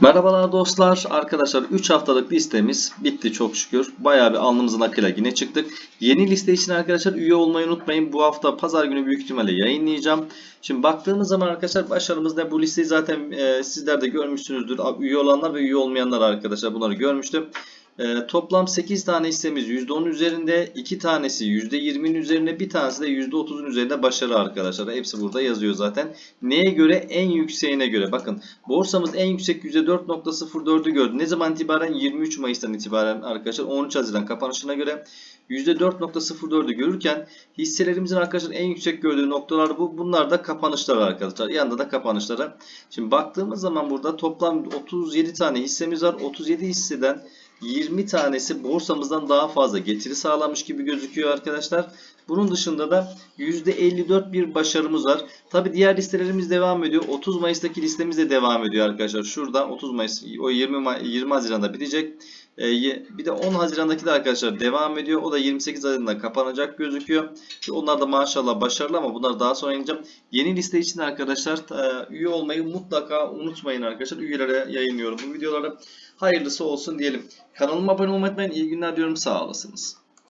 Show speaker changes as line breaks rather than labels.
Merhabalar dostlar. Arkadaşlar 3 haftalık listemiz bitti çok şükür. Bayağı bir alnımızın akıyla yine çıktık. Yeni liste için arkadaşlar üye olmayı unutmayın. Bu hafta pazar günü büyük ihtimalle yayınlayacağım. Şimdi baktığımız zaman arkadaşlar başarımız ne? Bu listeyi zaten e, sizler de görmüşsünüzdür. Üye olanlar ve üye olmayanlar arkadaşlar bunları görmüştüm. E, toplam 8 tane hissemiz %10'un üzerinde, 2 tanesi %20'nin üzerinde, bir tanesi de %30'un üzerinde başarı arkadaşlar. Hepsi burada yazıyor zaten. Neye göre? En yükseğine göre. Bakın borsamız en yüksek %4.04'ü gördü. Ne zaman itibaren? 23 Mayıs'tan itibaren arkadaşlar 13 Haziran kapanışına göre %4.04'ü görürken hisselerimizin arkadaşlar en yüksek gördüğü noktalar bu. Bunlar da kapanışlar arkadaşlar. Yanında da kapanışları. Şimdi baktığımız zaman burada toplam 37 tane hissemiz var. 37 hisseden 20 tanesi borsamızdan daha fazla getiri sağlamış gibi gözüküyor arkadaşlar. Bunun dışında da %54 bir başarımız var. Tabi diğer listelerimiz devam ediyor. 30 Mayıs'taki listemiz de devam ediyor arkadaşlar. Şuradan 30 Mayıs o 20 May- 20 Haziran'da bitecek. Ee, bir de 10 Haziran'daki de arkadaşlar devam ediyor. O da 28 Haziran'da kapanacak gözüküyor. Onlar da maşallah başarılı ama bunları daha sonra ineceğim. Yeni liste için arkadaşlar e, üye olmayı mutlaka unutmayın arkadaşlar. Üyelere yayınlıyorum bu videoları. Hayırlısı olsun diyelim. Kanalıma abone olmayı unutmayın. İyi günler diyorum. Sağ olasınız.